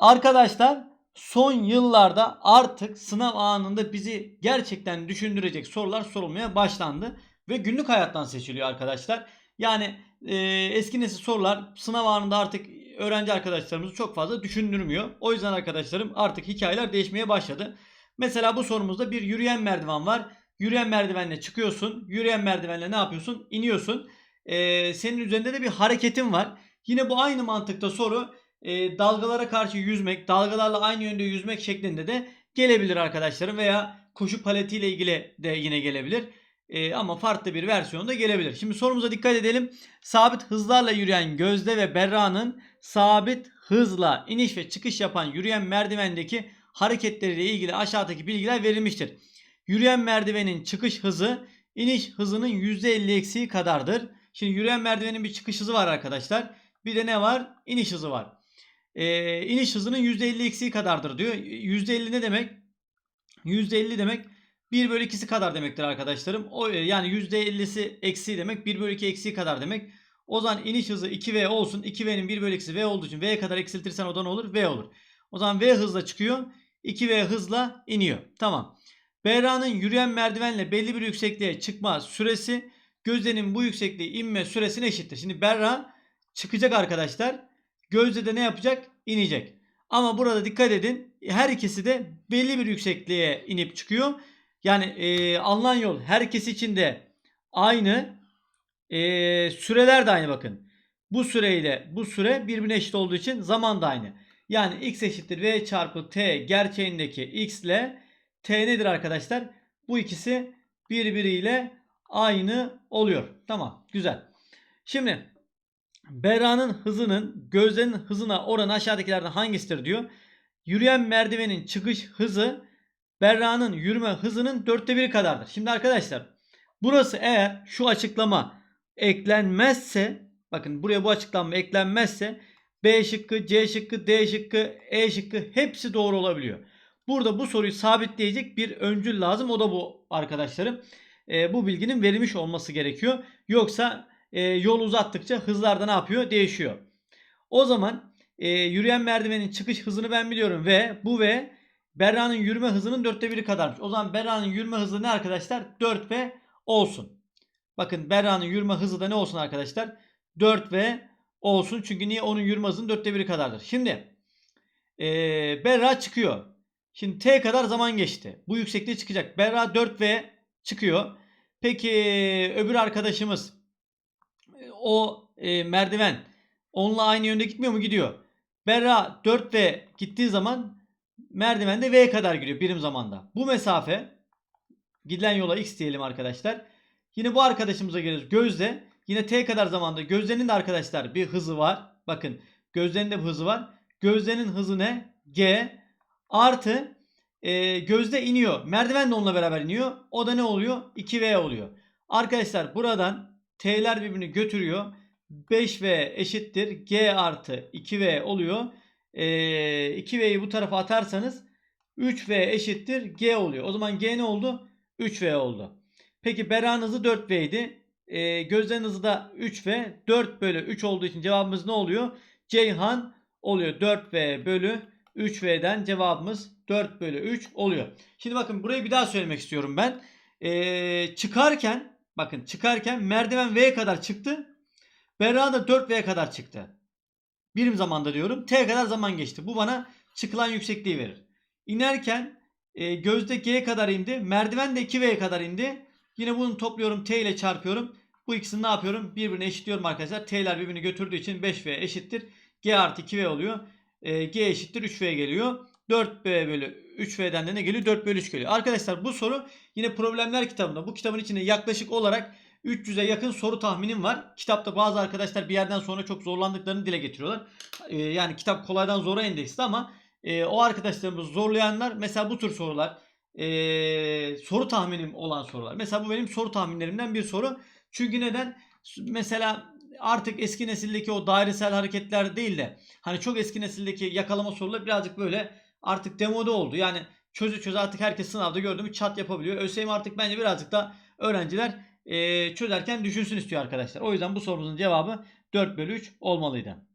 Arkadaşlar son yıllarda artık sınav anında bizi gerçekten düşündürecek sorular sorulmaya başlandı. Ve günlük hayattan seçiliyor arkadaşlar. Yani e, eski nesil sorular sınav anında artık öğrenci arkadaşlarımızı çok fazla düşündürmüyor. O yüzden arkadaşlarım artık hikayeler değişmeye başladı. Mesela bu sorumuzda bir yürüyen merdiven var. Yürüyen merdivenle çıkıyorsun. Yürüyen merdivenle ne yapıyorsun? İniyorsun. E, senin üzerinde de bir hareketin var. Yine bu aynı mantıkta soru e, dalgalara karşı yüzmek, dalgalarla aynı yönde yüzmek şeklinde de gelebilir arkadaşlarım veya koşu paletiyle ilgili de yine gelebilir. E, ama farklı bir versiyonda gelebilir. Şimdi sorumuza dikkat edelim. Sabit hızlarla yürüyen Gözde ve Berra'nın sabit hızla iniş ve çıkış yapan yürüyen merdivendeki hareketleriyle ilgili aşağıdaki bilgiler verilmiştir. Yürüyen merdivenin çıkış hızı iniş hızının %50 eksiği kadardır. Şimdi yürüyen merdivenin bir çıkış hızı var arkadaşlar. Bir de ne var? İniş hızı var. Ee, iniş hızının %50 eksiği kadardır diyor. %50 ne demek? %50 demek 1 bölü 2'si kadar demektir arkadaşlarım. O, yani %50'si eksiği demek 1 bölü 2 eksiği kadar demek. O zaman iniş hızı 2V olsun. 2V'nin 1 bölü 2'si V olduğu için V'ye kadar eksiltirsen o da ne olur? V olur. O zaman V hızla çıkıyor. 2V hızla iniyor. Tamam. Berra'nın yürüyen merdivenle belli bir yüksekliğe çıkma süresi Gözde'nin bu yüksekliğe inme süresine eşittir. Şimdi Berra çıkacak arkadaşlar. Gözde de ne yapacak? İnecek. Ama burada dikkat edin. Her ikisi de belli bir yüksekliğe inip çıkıyor. Yani e, alınan yol her ikisi için de aynı. E, süreler de aynı bakın. Bu süreyle bu süre birbirine eşit olduğu için zaman da aynı. Yani x eşittir v çarpı t gerçeğindeki x ile t nedir arkadaşlar? Bu ikisi birbiriyle aynı oluyor. Tamam güzel. Şimdi Berra'nın hızının gözlerinin hızına oranı aşağıdakilerden hangisidir diyor. Yürüyen merdivenin çıkış hızı Berra'nın yürüme hızının dörtte biri kadardır. Şimdi arkadaşlar burası eğer şu açıklama eklenmezse bakın buraya bu açıklama eklenmezse B şıkkı, C şıkkı, D şıkkı, E şıkkı hepsi doğru olabiliyor. Burada bu soruyu sabitleyecek bir öncül lazım. O da bu arkadaşlarım. E, bu bilginin verilmiş olması gerekiyor. Yoksa e, yol uzattıkça hızlar da ne yapıyor? Değişiyor. O zaman e, yürüyen merdivenin çıkış hızını ben biliyorum ve bu ve Berra'nın yürüme hızının dörtte biri kadarmış. O zaman Berra'nın yürüme hızı ne arkadaşlar? 4 ve olsun. Bakın Berra'nın yürüme hızı da ne olsun arkadaşlar? 4 ve olsun. Çünkü niye? Onun yürüme hızının dörtte biri kadardır. Şimdi e, Berra çıkıyor. Şimdi T kadar zaman geçti. Bu yüksekliğe çıkacak. Berra 4 ve çıkıyor. Peki öbür arkadaşımız o e, merdiven onunla aynı yönde gitmiyor mu? Gidiyor. Berra 4 ve gittiği zaman merdiven de V kadar gidiyor birim zamanda. Bu mesafe gidilen yola X diyelim arkadaşlar. Yine bu arkadaşımıza geliyoruz. Gözde yine T kadar zamanda. Gözde'nin de arkadaşlar bir hızı var. Bakın Gözde'nin de bir hızı var. Gözde'nin hızı ne? G artı e, Gözde iniyor. Merdiven de onunla beraber iniyor. O da ne oluyor? 2V oluyor. Arkadaşlar buradan T'ler birbirini götürüyor. 5V eşittir. G artı 2V oluyor. E, 2V'yi bu tarafa atarsanız 3V eşittir. G oluyor. O zaman G ne oldu? 3V oldu. Peki Beran hızı 4V idi. E, gözlerin hızı da 3V. 4 bölü 3 olduğu için cevabımız ne oluyor? Ceyhan oluyor. 4V bölü 3V'den cevabımız 4 bölü 3 oluyor. Şimdi bakın burayı bir daha söylemek istiyorum ben. E, çıkarken bakın çıkarken merdiven V'ye kadar çıktı. Berra da 4V'ye kadar çıktı. Birim zamanda diyorum. T kadar zaman geçti. Bu bana çıkılan yüksekliği verir. İnerken e, gözde G'ye kadar indi. Merdiven de 2V'ye kadar indi. Yine bunu topluyorum. T ile çarpıyorum. Bu ikisini ne yapıyorum? Birbirine eşitliyorum arkadaşlar. T'ler birbirini götürdüğü için 5V eşittir. G artı 2V oluyor. E, G eşittir 3V geliyor. 4B bölü 3V'den de ne geliyor? 4 bölü 3 geliyor. Arkadaşlar bu soru yine problemler kitabında. Bu kitabın içinde yaklaşık olarak 300'e yakın soru tahminim var. Kitapta bazı arkadaşlar bir yerden sonra çok zorlandıklarını dile getiriyorlar. Ee, yani kitap kolaydan zora endeksli ama e, o arkadaşlarımız zorlayanlar mesela bu tür sorular e, soru tahminim olan sorular. Mesela bu benim soru tahminlerimden bir soru. Çünkü neden? Mesela artık eski nesildeki o dairesel hareketler değil de hani çok eski nesildeki yakalama soruları birazcık böyle artık demode oldu. Yani çözü çöz artık herkes sınavda gördüğümü mü çat yapabiliyor. ÖSYM artık bence birazcık da öğrenciler e, çözerken düşünsün istiyor arkadaşlar. O yüzden bu sorumuzun cevabı 4 bölü 3 olmalıydı.